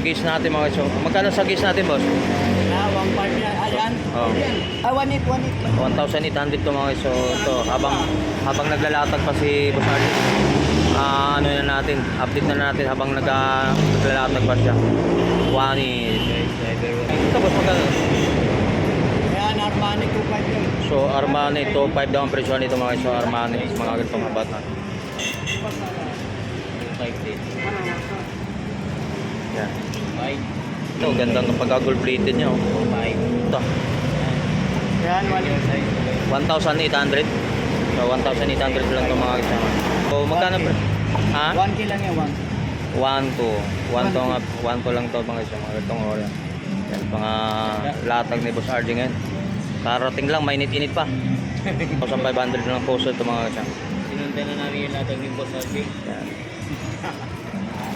gauge natin mga so, magkano sa gauge natin boss? Ah, 1.5 yan. Ayan. Oh. Ah, 1.8, 1.8. 1,800 to mga so habang habang naglalatag pa si Boss Arlie. Ah, ano na natin, update na natin habang nag ah, naglalatag pa siya. Wani. Ito boss magkano? Ayan, Armani 2.5 yun. So Armani, 2.5 daw ang presyo nito mga so Armani, mga ganitong habat na. 5 din. Yan. Ito, ganda ng pagka-gold plated niya. Oh. Ito, Ayan, 1.8. 1,800. So 1,800 lang itong mga kasama. So magkano? Ha? 1K lang yan, 1. 1 to 1 to nga 1 to lang to mga isang mga itong oras. Yan mga latag ni Boss RJ ngayon. Karating lang, mainit-init pa. 1,500 lang po sa ito mga isang. Sinundan na namin yung latag ni Boss RJ. Yan.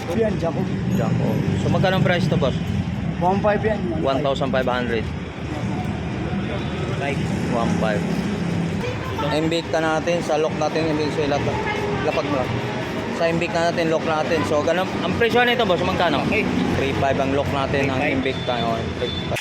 Jacob yan, Jacob. Jacob. So magkano ang price to boss? 1.5 yan. 1,500. 1.5. Imbikta natin, sa lock natin, imbikta sa ilat. Lapag mo lang. Sa imbikta natin, lock natin. So ganun, ang presyo nito boss, magkano? Okay. 3.5 ang lock natin, ang imbikta. Oh, 3.5.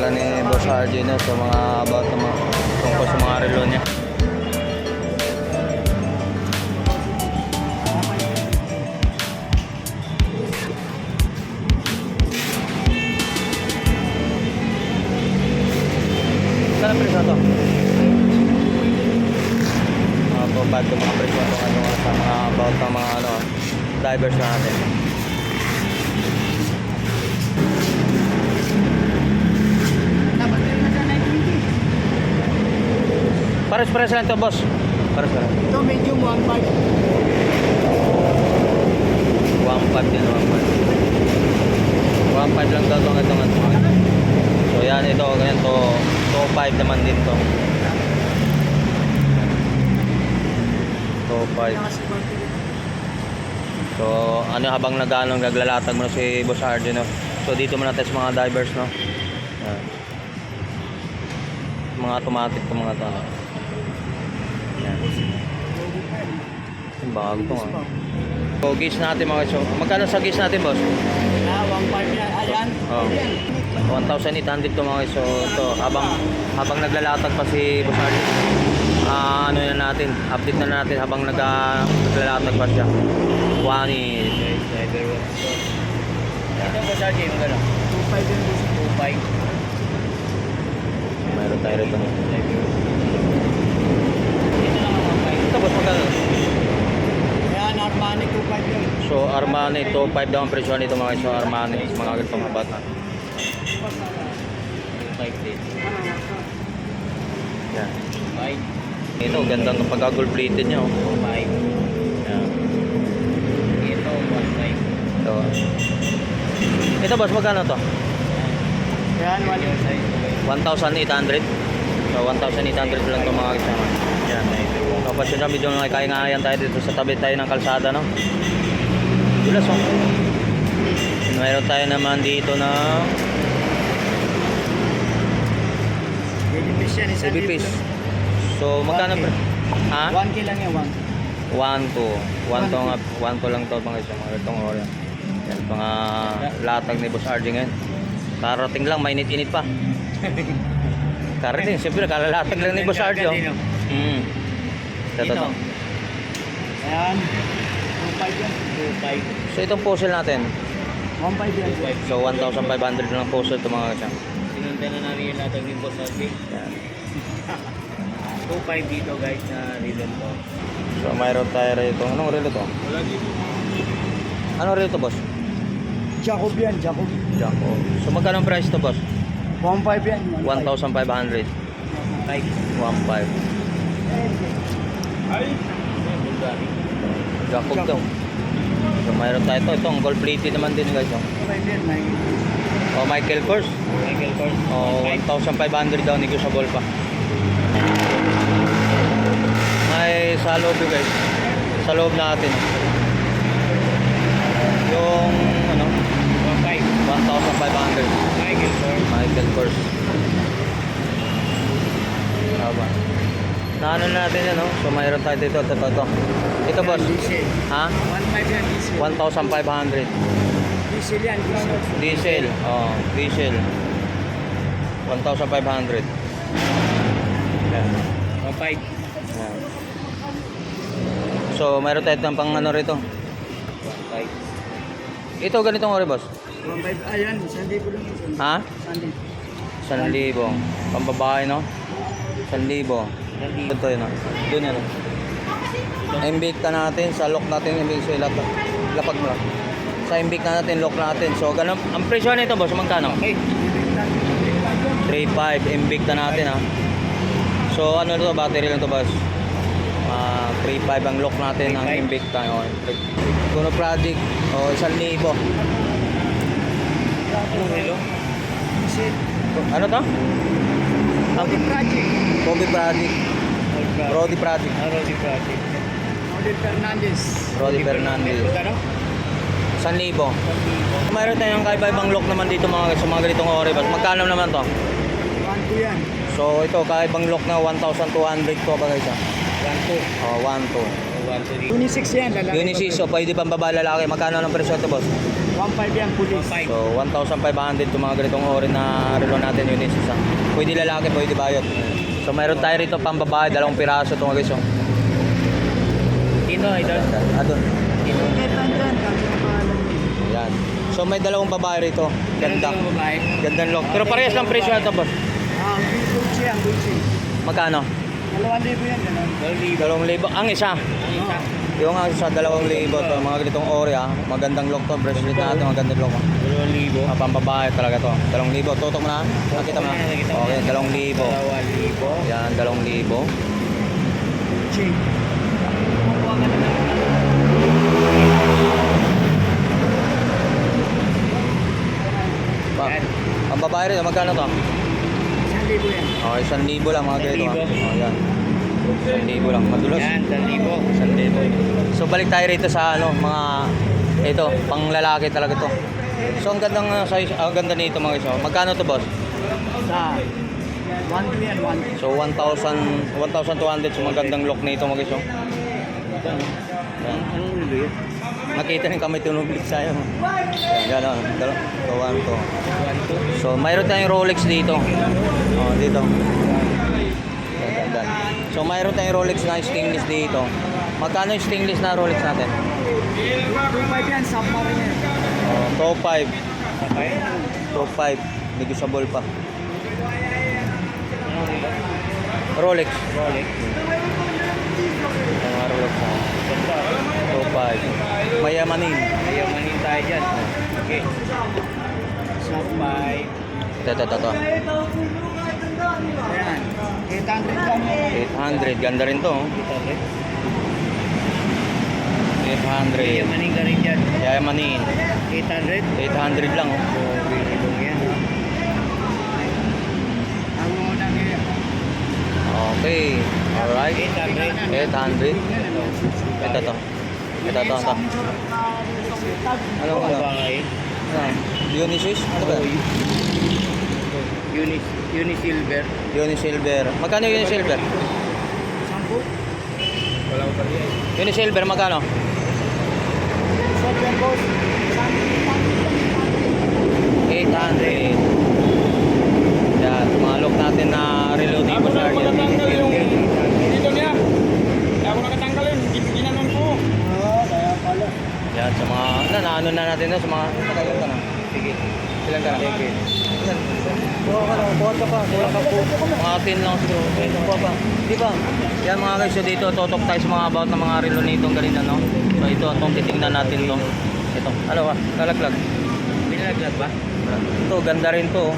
lang ni Boss RJ no, sa mga about ng mga tungkol sa mga relo niya. Saan ang presyo to? Mga po, bad mga presyo to ano, sa mga about ng mga ano, divers natin. Dapat meron na dyan 920. Pares-pares lang to boss. Pares-pares. Ito, medium 1.5. 1.5 din, 1.5. 1.5 lang daw itong itong itong. So yan, ito, ganyan to. 2.5 naman din to. 2.5. So, ano habang nag-ano, naglalatag mo na si Boss RJ, no? So, dito mo natin sa mga divers, no? Yan. Mga automatic to mga to, no? Yan. Yung Bago to, ah. So, gauge natin mga so, magkano sa gauge natin, boss? Ah, 1.5 yan. Ayan. Oh. 1,800 to mga so to habang habang naglalatag pa si Boss Arlie. Ah, ano na natin, update na natin habang nag ah, naglalatag pa siya. Wani. Ito Boss RJ, magkano? 2.5 yan. 2.5. Mayroon tayo rito. Ito lang ang 1.5. Ito boss magkano? Ayan, Armani 2.5 yan. So Armani 2.5 daw ang presyo nito mga so Armani mga ganitong habat na. 2.5 din. Yan. 5. Ito ganda ng pagka-gold plated niya oh. 2.5. Yan. Ito, 1.5. Ito. Ito boss magkano to? Ayan, 1,800. 1.8. So 1,800 lang itong mga kasama. Yan. So pasyon na medyo nakikaingayan tayo dito sa tabi tayo ng kalsada no. Dulas oh. Mayroon tayo naman dito na Baby fish yan. Isang baby fish. So magkano pre? Ha? 1K lang yan, 1. 1 to 1 to nga 1 to lang to mga isang mga itong oras. Yan mga latag ni Boss RJ ngayon. Karating lang mainit-init pa. Karating, siyempre kalalatag lang ni Boss RJ. Oh. Mm. Ito, ito, ito. Ayan. 2.5 yan. 2.5. So itong puzzle natin. 1.5 yan. 2.5. So 1,500 lang puzzle ito mga kasama. Sinundan na namin yung latag ni Boss RJ. Yan. 2.5 dito guys na rilon to. So mayroon tayo rito. Anong relo to? Wala dito. Ano rito, boss? Jacob yan, Jacob. Jaco. So magkano ang price to, boss? 1.5 yan. 1,500. 5. 1,500. Bulgari. Jacob daw. So mayroon tayo ito. Ito, ang gold plated naman din guys. Oh, 1.5 yan, may... oh Michael Kors. Michael Kors. Oh, 1,500 daw negotiable pa. May sa loob guys. Sa loob natin. Yung ano, 1.5. 1,500. Michael Kors. Michael Kors. Tama. Naano na natin yan, no? So mayroon tayo dito. Ito, ito, ito. Ito, boss. Diesel. Ha? 1.5 yan, diesel. 1,500. Diesel yan, diesel. Diesel. Oh, diesel. 1,500. Yan. 1.5. Yan. So, mayroon tayo ng pang ano rito. 1.5. Ito, ganitong ori, boss. 1.5, ayan, Sunday ko lang. Sunday. Ha? Sunday. 1,000. Pambabae, no? 1,000. Ito yun, no? Doon yan, no? Imbik ka natin, sa lock natin, imbik sa ilat. Lapag mo lang. Sa imbik na natin, lock natin. So, ganun. Ang presyo nito, boss, magkano? Okay. 3.5 imbik na natin, ha? So, ano to, battery lang to, boss? Ah, 3.5 ang lock natin ng 3.5. Invicta. Oh, Kuno project, oh, 1,000. Anong hello? Diesel. Ano to? Audi Project. Kobe project, Old Project. Ah, Rodi Project. Fernandez. Rody Fernandez. Magkano? 1,000. Mayroon tayong kaiba-ibang lock naman dito mga sa mga ganitong ori, boss. Magkano naman to? 1.2 yan. So, ito, kaibang lock na 1,200 to ba guys? ah? 1.2. Oh, 1,2. 1.2. Unisex yan, lalaki. Unisis, so pwede pang babae lalaki. Magkano ng presyo to, boss? 1.5 yan. 1.5. So, 1,500 itong mga ganitong ori na relo natin Unisis. ah. Pwede lalaki, pwede bayot. So, mayroon tayo rito pang babae, dalawang piraso ito mga guys. oh. Dito, idol. Ah, doon. Dito. Ketan dyan. Yan. So, may dalawang babae rito. Ganda. Meron babae. Gandang lock. Pero parehas lang presyo ito, boss. Ah, ang Gucci, ang Gucci. Magkano? Dalawang libo yan, ganun. 12,000. Dalawang libo. Ang isa. Ang isa. Yung isa, dalawang libo. To. Mga ganitong ori, ah. Magandang lock to. Bracelet natin, magandang lock. ah. 2,000. Ah, pambabae talaga to. Dalawang libo. Tutok mo na. Nakita mo na. Nakita mo na. Okay, dalawang libo. 2,000. Yan, dalawang libo. Gucci. Pa. Yan. Ang babae rin, magkano to? Isang libo yan. Okay, isang libo lang mga ganito. ah. libo. Oh, yan. Isang libo lang. Madulos. Yan, 1,000. Isang libo. So balik tayo rito sa ano, mga ito, pang lalaki talaga to. So ang gandang uh, size, ang ganda nito mga iso. Magkano to, boss? Sa 1.2 yan, 1. So 1,000 1,200 so magandang look nito mga iso. Nakita rin kami tunublik sa'yo. Oh. So, one, to. 1,200. So, mayroon tayong Rolex dito. Oh, dito. So, mayroon tayong Rolex na stainless dito. Magkano yung stainless na Rolex natin? 2.5 yan, submarine yan. Oh, top 5. Okay. Top 5. Negotiable pa. Rolex. Rolex. Mga Rolex na. Ganda. Top 5. Mayamanin. Ayamanin tayo dyan. Okay. Sub 5. Ito, ito, ito, ito. Ayan. 800 lang yan. 800. Ganda rin to. oh. 800. 800. Ayamanin ka rin dyan. Yayamanin. 800. 800 lang. Oh. So, binilong yan. Ang unang yan. Okay. Alright. 800. 800. Ito to. Ito to. Ito. Ano ba? Ano? Unisys? Ano ba? Uni, Unisilver. Unisilver. Magkano yung Unisilver? Sampu. Walang pa rin. Unisilver magkano? Sub yan, boss. 800. Yan. Mga look natin na reload dito sa Dito niya. Kaya ako nakatanggalin. Ginanon ko. Oo, kaya pala. Yan. Sa mga, ano, naano na natin na sa mga, matagal ka na. Sige. Silang ka na. Sige. Yan. Buha ka pa. Kulang ka po. Mga 10 lang siguro. Okay, pa. Di ba? Yan mga guys, so dito tutok tayo sa mga about ng mga relo nitong ganito, no? So ito, itong titignan natin to. Ito, ano ba? Nalaglag. Pinalaglag ba? Ito, ganda rin to. oh.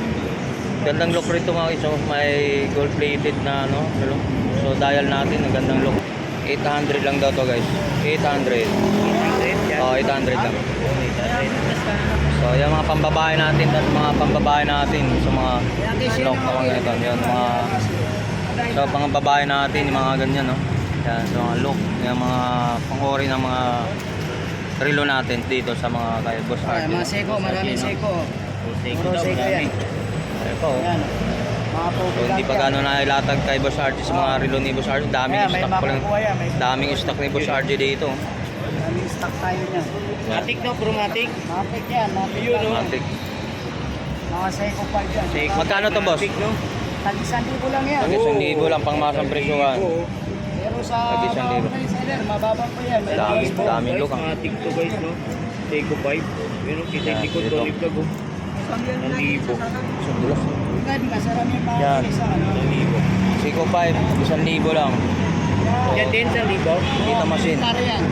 Gandang look rito mga iso. May gold plated na ano. ano. So dial natin, ang gandang look. 800 lang daw to guys. 800. 800 yan. Oh, 800 lang. 800. So, yung mga pambabae natin at mga pambabae natin sa mga lock na mga ganito. Yan, mga so, mga babae natin, yung mga ganyan, no? Yan, so mga look, yung mga pang-ori ng mga relo natin dito sa mga kay Boss Art. mga seko, maraming seko. Daw, seko oh. Yan. Mga So, hindi pa gano'n nailatag kay Boss RG sa mga relo ni Boss RG. Daming stock pa lang. Daming stock ni Boss RG dito. Daming stock tayo niyan. Matic no, Promatic. Matik yan. Matik Yun, oh. yan. Matik. Mga seko pa dyan. Seiko. Magkano to, boss? Matic, no? Tag-isang libo lang yan. Pag isang libo lang pang masang presyuhan. Pero sa mga reseller, mababa pa yan. Dami, dami. Look. Matic to guys, no? Seiko 5. Yun, oh, kita Yan, yung likod dito. ko, likod ko. Ang libo. Isang dulas. Masarap yung mga Yan. Ano? Ang libo. Siko 5, isang libo lang. Yan din sa libo. Dito machine. Tara yan.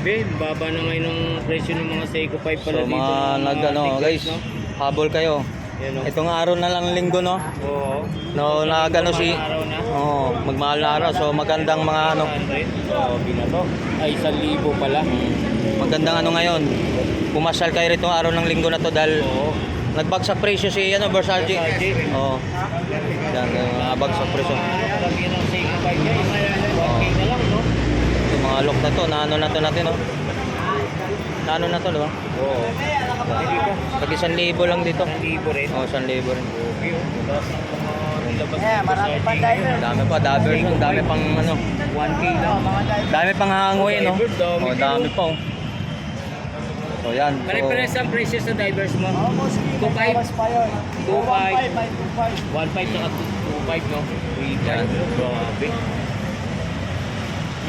Grabe, baba na ngayon ng presyo ng mga Seiko 5 pala So dito. mga ng nag ano, guys, no? habol kayo. Yan, no? Itong araw na lang linggo no. Oo. No, nag ano si na. Oh, magmahal na araw. So magandang mga ano, 100. So, binato. Ay, 1,000 pala. mm, magandang ano ngayon. Pumasal kayo rito araw ng linggo na to dahil Oo. nagbagsak presyo si ano Versace. Versace. Oh. Yan, uh, bagsak presyo. Marami ng Seiko 5 guys. 1K na lang, mga lock na to, na ano na to natin no. Na ano na to, di ba? Oo. Pag isang libo lang dito. 1,000 rin. Oh, isang libo rin. Okay, oh. Yeah, marami pa ngayon. Dami pa, divers, ang dami pang ano. 1K lang. Diver. Dami pang hangoy, no? Oh, dami oh. pa, oh. So, yan. Pare-pares ang presyo sa divers mo. Oo, may 2.5. bawas pa yun. 2.5. 2.5, 1.5 saka 2.5, no? 3.5. Yan. Grabe.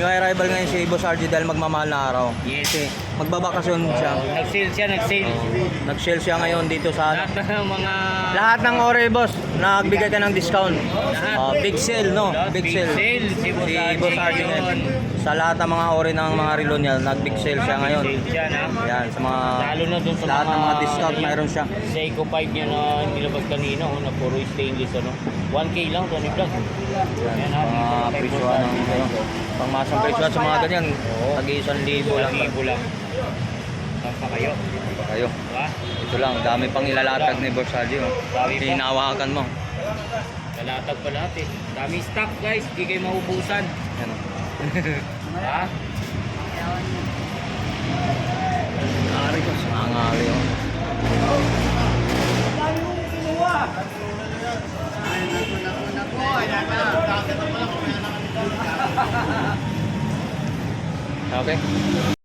New arrival ngayon si Boss RG dahil magmamahal na araw. Yes. Kasi magbabakasyon siya. Nag-sale siya, nag-sale. Nag-sale siya ngayon dito sa Lahat ng mga... lahat ng ore boss, nagbigay ka ng discount. Oh, big sale no, big sale. si Boss Si Boss ngayon. ngayon. Sa lahat ng mga ore ng mga relo niya, nag-big sale siya ngayon. Sale siya, na. Yan, sa mga Lalo na dun sa lahat ng mga mga- discount mayroon siya. Seiko 5 niya na nilabas kanina, oh, na puro stainless, ano? 1K lang, Tony Vlog. Yan, ha, mga dito na kay presyohan ng Boss ano, pangmasang presyohan sa mga ganyan. Oo. Tag-isang libo lang. 1,000 lang. Saan pa kayo? Pa kayo. Diba? Ito lang, dami pang ilalatag ni Boss RG. Oh. Hinawakan mo. Nalatag pa lahat eh. Dami stock guys, di kayo maubusan. Yan. oh. Ha? Ari ko sa mga ari. Oh. Okay.